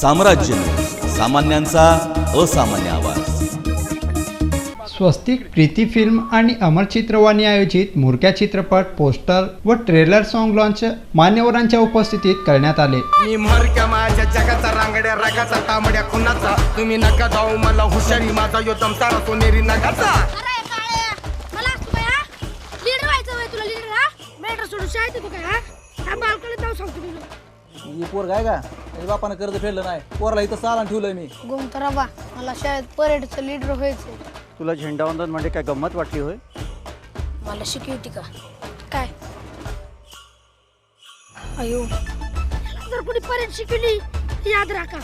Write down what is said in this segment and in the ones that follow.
साम्राज्य सामान्यांचा असामान्य आवाज. स्वस्तिक प्रीती फिल्म आणि अमर चित्रवाणी आयोजित मुरक्या चित्रपट पोस्टर व ट्रेलर सॉन्ग लॉन्च मान्यवरांच्या उपस्थितीत करण्यात आले. मी म्हारक्या माझ्या जगाचा रांगड्या रागाचा तांबड्या खुनाचा. तुम्ही नका जाऊ मला हुशारी माझा यो दमसारा सोनेरी नगाचा. अरे काळे मला असतो काय हा? लीडर व्हायचं वय तुला लीडर हा? मेटर सोडून शाळेत येतो काय हा? हा बालकडे जाऊ सांगतो तुला. ही पोर काय का? त्याच्या बापानं कर्ज फेडलं नाही. पोराला इथं सालान ठेवलंय मी. गोमतराबा मला शाळेत परेडचं लीडर व्हायचं तुला झेंडावंदन म्हणजे काय गंमत वाटली होय? मला शिकवते का? काय? अयो जर कोणी परेड शिकवली याद राखा.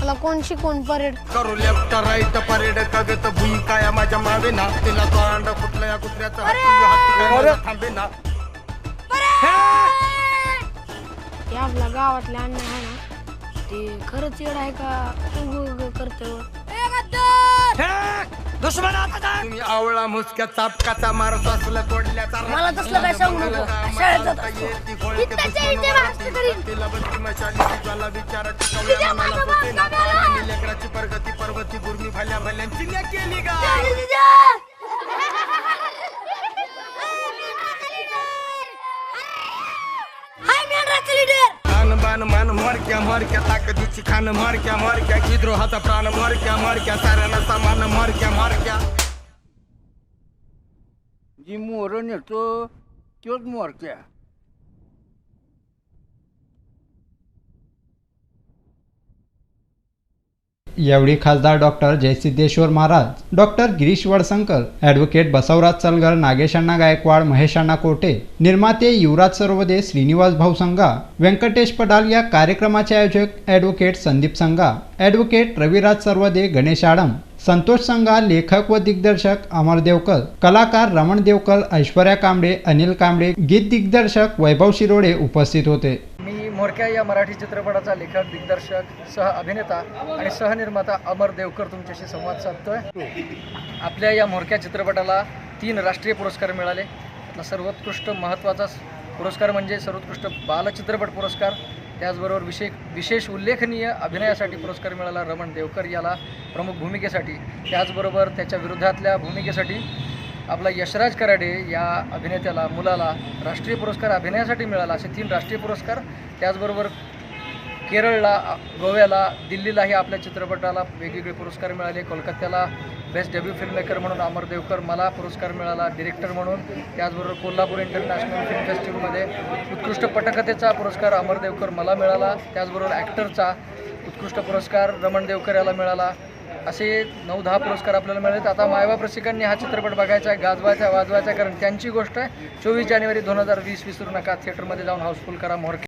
मला कोण शिकवून परेड? करू लेफ्ट राईट परेड कगत भुई काय माझ्या मावे ना. तिला तो अंड फुटलं या कुत्र्याचा हात थांबे ना. हे! आपल्या गावातले अन्न आहे ना ते खरंच येड आहे का करते तुम्ही आवळा मुसक्या चापकाचा मारत असला तोडल्याचा मला तसलं काय सांगू नको. शाळेत जात असतो. इथंच्या इथे वाचतं करीन. तिला बत्ती मशाली ज्वाला विचार तिच्या मागं बघ, बघायला. लेकराची प्रगती पर्वती खान बान मान मारक्या मारक्या ताकदीची खान मारक्या मारक्या विद्रोहाचा प्राण मारक्या मारक्या साऱ्यांना समान मारक्या मारक्या जी मोर नेतो तोच मोरक्या यावेळी खासदार doctor Jaysiddheshwar Maharaj doctor Girish Wadsankar advocate Basavraj Chalgar नागेशांना Gaikwad महेशांना कोटे निर्माते युवराज सर्वदे श्रीनिवास भाऊ संघा व्यंकटेश पडाल या कार्यक्रमाचे आयोजक ॲडव्होकेट संदीप संघा ॲडव्होकेट रविराज सर्वदे गणेश आडम संतोष संघा लेखक व दिग्दर्शक अमर देवकर कलाकार रमण देवकर ऐश्वर्या कांबळे अनिल कांबळे गीत दिग्दर्शक वैभव शिरोडे उपस्थित होते. मी मोरक्या या मराठी चित्रपटाचा लेखक दिग्दर्शक सह अभिनेता आणि सहनिर्माता अमर देवकर तुमच्याशी संवाद साधतोय. आपल्या या मोरक्या चित्रपटाला तीन राष्ट्रीय पुरस्कार मिळाले. त्यातला सर्वोत्कृष्ट महत्त्वाचा पुरस्कार म्हणजे सर्वोत्कृष्ट बालचित्रपट पुरस्कार. त्याचबरोबर विशेष विशेष उल्लेखनीय अभिनयासाठी पुरस्कार मिळाला रमण देवकर याला प्रमुख भूमिकेसाठी. त्याचबरोबर त्याच्या विरोधातल्या भूमिकेसाठी आपला यशराज कराडे या अभिनेत्याला मुलाला राष्ट्रीय पुरस्कार अभिनयासाठी मिळाला असे तीन राष्ट्रीय पुरस्कार. त्याचबरोबर केरळला गोव्याला दिल्लीलाही आपल्या चित्रपटाला वेगवेगळे पुरस्कार मिळाले. कोलकात्याला बेस्ट डेब्यू फिल्म मेकर म्हणून अमर देवकर मला पुरस्कार मिळाला डिरेक्टर म्हणून. त्याचबरोबर कोल्हापूर इंटरनॅशनल फिल्म फेस्टिवलमध्ये उत्कृष्ट पटकथेचा पुरस्कार अमर देवकर मला मिळाला. त्याचबरोबर ॲक्टरचा उत्कृष्ट पुरस्कार रमण देवकर याला मिळाला. असे नऊ दहा पुरस्कार आपल्याला मिळालेत. आता मायबाप रसिकांनी हा चित्रपट बघायचा आहे गाजवायचा वाजवायचा कारण त्यांची गोष्ट आहे. चोवीस जानेवारी दोन हजार वीस विसरू नका. थिएटरमध्ये जाऊन हाऊसफुल करा मोरके